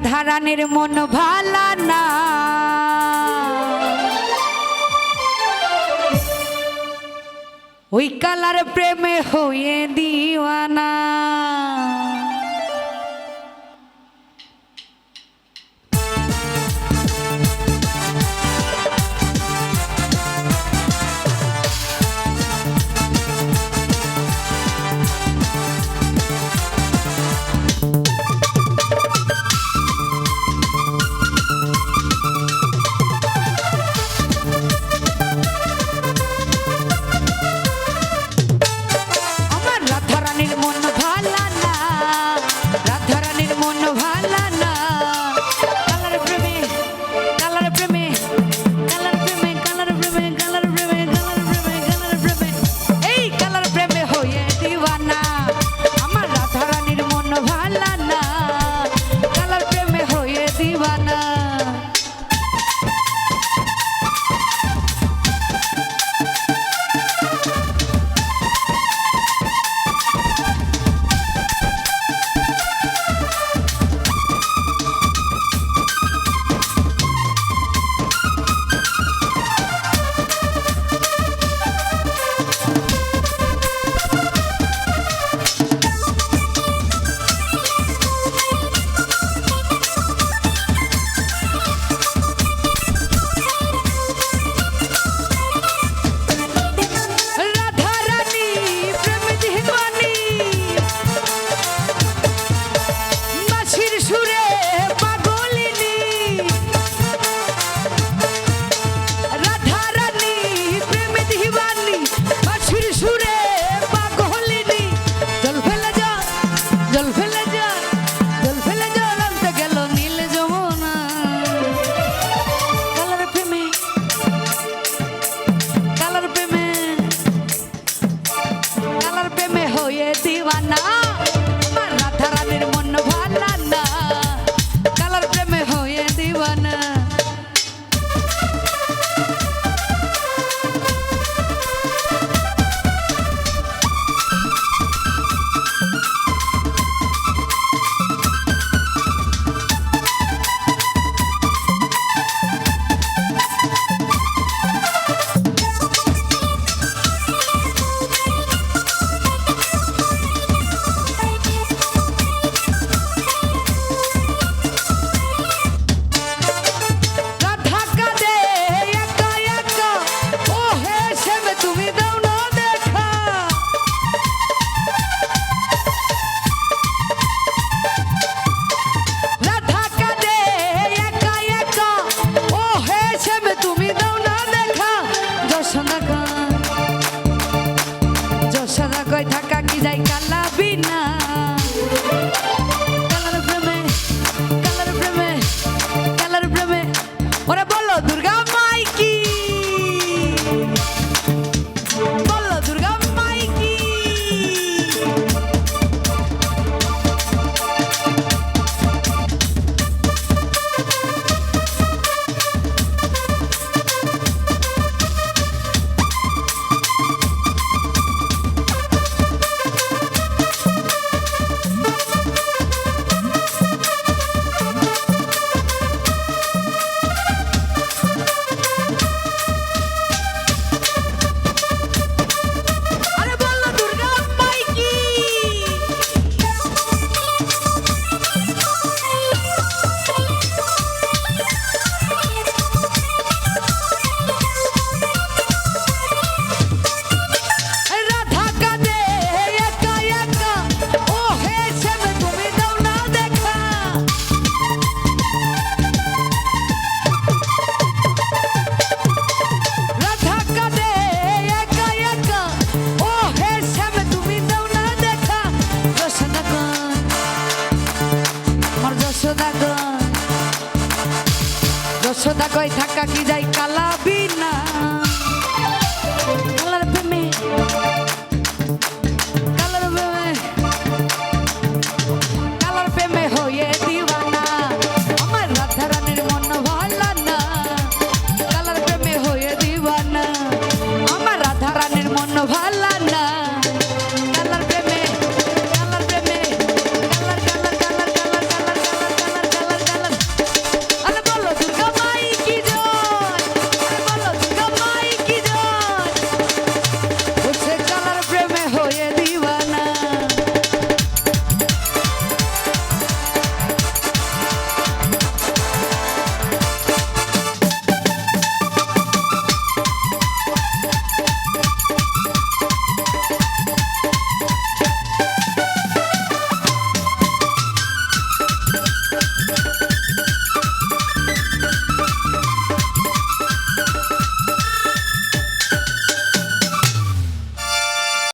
রাধারানের মন ভালা না। ওই কালার প্রেমে হয়ে দিওয়ানা। জল ফেলে জল জল ফেলে জল আনতে গেল নীল কালার প্রেমে কালার প্রেমে কালার প্রেমে হয়ে যশোদা কয় থাকা কি যাই কালা বিন